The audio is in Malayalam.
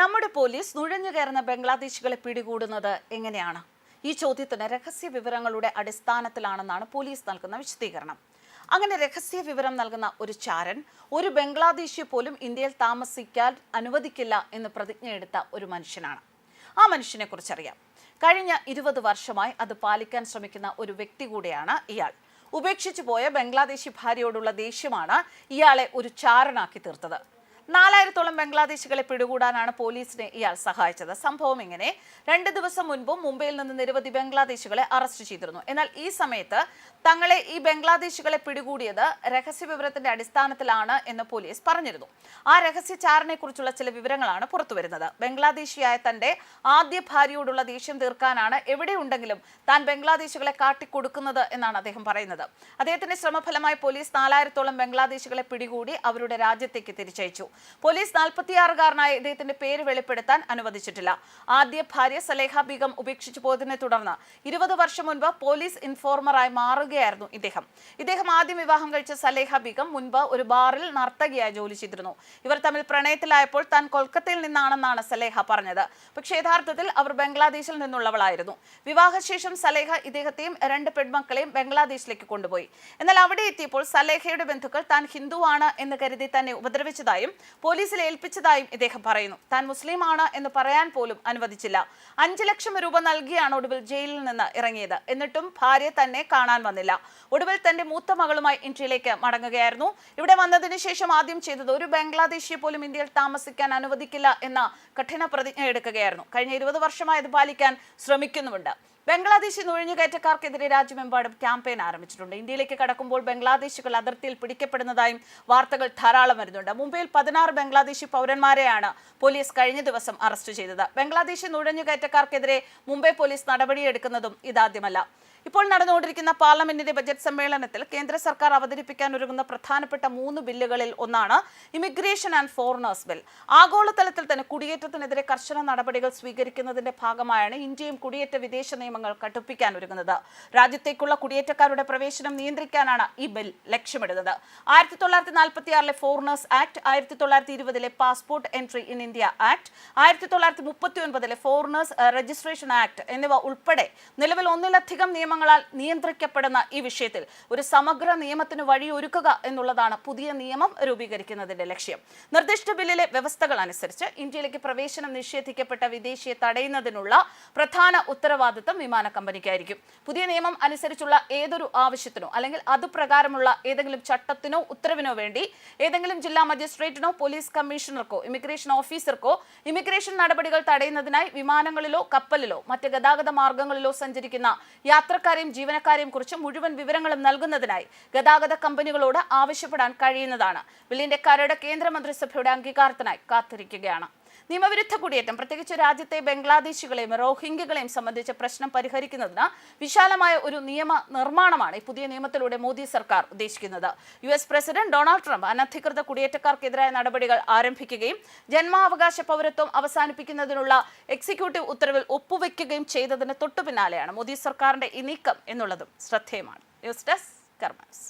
നമ്മുടെ പോലീസ് നുഴഞ്ഞു കയറുന്ന ബംഗ്ലാദേശികളെ പിടികൂടുന്നത് എങ്ങനെയാണ്? ഈ ചോദ്യത്തിന് രഹസ്യ വിവരങ്ങളുടെ അടിസ്ഥാനത്തിലാണെന്നാണ് പോലീസ് നൽകുന്ന വിശദീകരണം. അങ്ങനെ രഹസ്യ വിവരം നൽകുന്ന ഒരു ചാരൻ ഒരു ബംഗ്ലാദേശി പോലും ഇന്ത്യയിൽ താമസിക്കാൻ അനുവദിക്കില്ല എന്ന് പ്രതിജ്ഞയെടുത്ത ഒരു മനുഷ്യനാണ്. ആ മനുഷ്യനെ കുറിച്ചറിയാം. കഴിഞ്ഞ ഇരുപത് വർഷമായി അത് പാലിക്കാൻ ശ്രമിക്കുന്ന ഒരു വ്യക്തി കൂടെയാണ് ഇയാൾ. ഉപേക്ഷിച്ചു പോയ ബംഗ്ലാദേശി ഭാര്യയോടുള്ള ദേഷ്യമാണ് ഇയാളെ ഒരു ചാരനാക്കി തീർത്തത്. നാലായിരത്തോളം ബംഗ്ലാദേശികളെ പിടികൂടാനാണ് പോലീസിനെ ഇയാൾ സഹായിച്ചത്. സംഭവം ഇങ്ങനെ. രണ്ട് ദിവസം മുൻപും മുംബൈയിൽ നിന്ന് നിരവധി ബംഗ്ലാദേശികളെ അറസ്റ്റ് ചെയ്തിരുന്നു. എന്നാൽ ഈ സമയത്ത് തങ്ങളെ ഈ ബംഗ്ലാദേശികളെ പിടികൂടിയത് രഹസ്യ വിവരത്തിന്റെ അടിസ്ഥാനത്തിലാണ് എന്ന് പോലീസ് പറഞ്ഞിരുന്നു. ആ രഹസ്യചാരനെ കുറിച്ചുള്ള ചില വിവരങ്ങളാണ് പുറത്തുവരുന്നത് ബംഗ്ലാദേശിയായ തന്റെ ആദ്യ ഭാര്യയോടുള്ള ദേഷ്യം തീർക്കാനാണ് എവിടെയുണ്ടെങ്കിലും താൻ ബംഗ്ലാദേശികളെ കാട്ടിക്കൊടുക്കുന്നത് എന്നാണ് അദ്ദേഹം പറയുന്നത്. അദ്ദേഹത്തിന്റെ ശ്രമഫലമായി പോലീസ് നാലായിരത്തോളം ബംഗ്ലാദേശികളെ പിടികൂടി അവരുടെ രാജ്യത്തേക്ക് തിരിച്ചയച്ചു. പോലീസ് നാൽപ്പത്തിയാറുകാരനായ ഇദ്ദേഹത്തിന്റെ പേര് വെളിപ്പെടുത്താൻ അനുവദിച്ചിട്ടില്ല. ആദ്യ ഭാര്യ സലേഹ ബീഗം ഉപേക്ഷിച്ചു പോയതിനെ തുടർന്ന് ഇരുപത് വർഷം മുൻപ് പോലീസ് ഇൻഫോർമറായി മാറുകയായിരുന്നു ഇദ്ദേഹം. ഇദ്ദേഹം ആദ്യം വിവാഹം കഴിച്ച സലേഹ ബീഗം മുൻപ് ഒരു ബാറിൽ നർത്തകിയായി ജോലി ചെയ്തിരുന്നു. ഇവർ തമ്മിൽ പ്രണയത്തിലായപ്പോൾ താൻ കൊൽക്കത്തയിൽ നിന്നാണെന്നാണ് സലേഹ പറഞ്ഞത്. പക്ഷേ യഥാർത്ഥത്തിൽ അവർ ബംഗ്ലാദേശിൽ നിന്നുള്ളവളായിരുന്നു. വിവാഹശേഷം സലേഹ ഇദ്ദേഹത്തെയും രണ്ട് പെൺമക്കളെയും ബംഗ്ലാദേശിലേക്ക് കൊണ്ടുപോയി. എന്നാൽ അവിടെ എത്തിയപ്പോൾ സലേഹയുടെ ബന്ധുക്കൾ താൻ ഹിന്ദുവാണ് എന്ന് കരുതി തന്നെ ഉപദ്രവിച്ചതായും പോലീസിൽ ഏൽപ്പിച്ചതായും ഇദ്ദേഹം പറയുന്നു. താൻ മുസ്ലിമാണ് എന്ന് പറയാൻ പോലും അനുവദിച്ചില്ല. അഞ്ചു ലക്ഷം രൂപ നൽകിയാണ് ഒടുവിൽ ജയിലിൽ നിന്ന് ഇറങ്ങിയത്. എന്നിട്ടും ഭാര്യ തന്നെ കാണാൻ വന്നില്ല. ഒടുവിൽ തന്റെ മൂത്ത മകളുമായി ഇന്ത്യയിലേക്ക് മടങ്ങുകയായിരുന്നു. ഇവിടെ വന്നതിന് ശേഷം ആദ്യം ചെയ്തത് ഒരു ബംഗ്ലാദേശിയെ പോലും ഇന്ത്യയിൽ താമസിക്കാൻ അനുവദിക്കില്ല എന്ന കഠിന പ്രതിജ്ഞ എടുക്കുകയായിരുന്നു കഴിഞ്ഞ ഇരുപത് വർഷമായി ഇത് പാലിക്കാൻ ശ്രമിക്കുന്നുമുണ്ട്. ബംഗ്ലാദേശി നുഴഞ്ഞുകയറ്റക്കാർക്കെതിരെ രാജ്യമെമ്പാടും ക്യാമ്പയിൻ ആരംഭിച്ചിട്ടുണ്ട്. ഇന്ത്യയിലേക്ക് കടക്കുമ്പോൾ ബംഗ്ലാദേശികൾ അതിർത്തിയിൽ പിടിക്കപ്പെടുന്നതായും വാർത്തകൾ ധാരാളം വരുന്നുണ്ട്. മുംബൈയിൽ പതിനാറ് ബംഗ്ലാദേശി പൗരന്മാരെയാണ് പോലീസ് കഴിഞ്ഞ ദിവസം അറസ്റ്റ് ചെയ്തത്. ബംഗ്ലാദേശി നുഴഞ്ഞുകയറ്റക്കാർക്കെതിരെ മുംബൈ പോലീസ് നടപടിയെടുക്കുന്നതും ഇതാദ്യമല്ല. ഇപ്പോൾ നടന്നുകൊണ്ടിരിക്കുന്ന പാർലമെന്റിന്റെ ബജറ്റ് സമ്മേളനത്തിൽ കേന്ദ്ര സർക്കാർ അവതരിപ്പിക്കാൻ ഒരുങ്ങുന്ന പ്രധാനപ്പെട്ട മൂന്ന് ബില്ലുകളിൽ ഒന്നാണ് ഇമിഗ്രേഷൻ ആൻഡ് ഫോറിനേഴ്സ് ബിൽ ആഗോളതലത്തിൽ തന്നെ കുടിയേറ്റത്തിനെതിരെ കർശന നടപടികൾ സ്വീകരിക്കുന്നതിന്റെ ഭാഗമായാണ് ഇന്ത്യയും കുടിയേറ്റ വിദേശ നിയമങ്ങൾ കടുപ്പിക്കാൻ ഒരുങ്ങുന്നത്. രാജ്യത്തേക്കുള്ള കുടിയേറ്റക്കാരുടെ പ്രവേശനം നിയന്ത്രിക്കാനാണ് ഈ ബിൽ ലക്ഷ്യമിടുന്നത്. ആയിരത്തി തൊള്ളായിരത്തി നാൽപ്പത്തി ആറിലെ ഫോറിനേഴ്സ് ആക്ട് ആയിരത്തി തൊള്ളായിരത്തി ഇരുപതിലെ passport entry in India act ആയിരത്തി തൊള്ളായിരത്തി മുപ്പത്തി ഒൻപതിലെ ഫോറിനേഴ്സ് രജിസ്ട്രേഷൻ ആക്ട് എന്നിവ ഉൾപ്പെടെ നിലവിൽ ഒന്നിലധികം നിയമങ്ങളാൽ നിയന്ത്രിക്കപ്പെടുന്ന ഈ വിഷയത്തിൽ ഒരു സമഗ്ര നിയമത്തിന് വഴിയൊരുക്കുക എന്നുള്ളതാണ് പുതിയ നിയമം രൂപീകരിക്കുന്നതിന്റെ ലക്ഷ്യം. നിർദ്ദിഷ്ട ബില്ലിലെ വ്യവസ്ഥകൾ അനുസരിച്ച് ഇന്ത്യയിലേക്ക് പ്രവേശനം നിഷേധിക്കപ്പെട്ട വിദേശിയെ തടയുന്നതിനുള്ള പ്രധാന ഉത്തരവാദിത്തം വിമാന കമ്പനിക്കായിരിക്കും. പുതിയ നിയമം അനുസരിച്ചുള്ള ഏതൊരു ആവശ്യത്തിനോ അല്ലെങ്കിൽ അതുപ്രകാരമുള്ള ഏതെങ്കിലും ചട്ടത്തിനോ ഉത്തരവിനോ വേണ്ടി ഏതെങ്കിലും ജില്ലാ മജിസ്ട്രേറ്റിനോ പോലീസ് കമ്മീഷണർക്കോ ഇമിഗ്രേഷൻ ഓഫീസർക്കോ ഇമിഗ്രേഷൻ നടപടികൾ തടയുന്നതിനായി വിമാനങ്ങളിലോ കപ്പലിലോ മറ്റ് ഗതാഗത മാർഗങ്ങളിലോ സഞ്ചരിക്കുന്ന യാത്രക്കാരെയും ജീവനക്കാരെയും കുറിച്ച് മുഴുവൻ വിവരങ്ങളും നൽകുന്നതിനായി ഗതാഗത കമ്പനികളോട് ആവശ്യപ്പെടാൻ കഴിയുന്നതാണ്. ബില്ലിന്റെ കരട് കേന്ദ്രമന്ത്രിസഭയുടെ അംഗീകാരത്തിനായി കാത്തിരിക്കുകയാണ്. നിയമവിരുദ്ധ കുടിയേറ്റം പ്രത്യേകിച്ച് രാജ്യത്തെ ബംഗ്ലാദേശികളെയും റോഹിംഗ്യകളെയും സംബന്ധിച്ച പ്രശ്നം പരിഹരിക്കുന്നതിന് വിശാലമായ ഒരു നിയമ നിർമ്മാണമാണ് ഈ പുതിയ നിയമത്തിലൂടെ മോദി സർക്കാർ ഉദ്ദേശിക്കുന്നത്. U S president Donald Trump അനധികൃത കുടിയേറ്റക്കാർക്കെതിരായ നടപടികൾ ആരംഭിക്കുകയും ജന്മാവകാശ പൗരത്വം അവസാനിപ്പിക്കുന്നതിനുള്ള എക്സിക്യൂട്ടീവ് ഉത്തരവിൽ ഒപ്പുവെക്കുകയും ചെയ്തതിന് തൊട്ടു പിന്നാലെയാണ് മോദി സർക്കാരിന്റെ ഈ നീക്കം എന്നുള്ളതും ശ്രദ്ധേയമാണ്. News desk karmas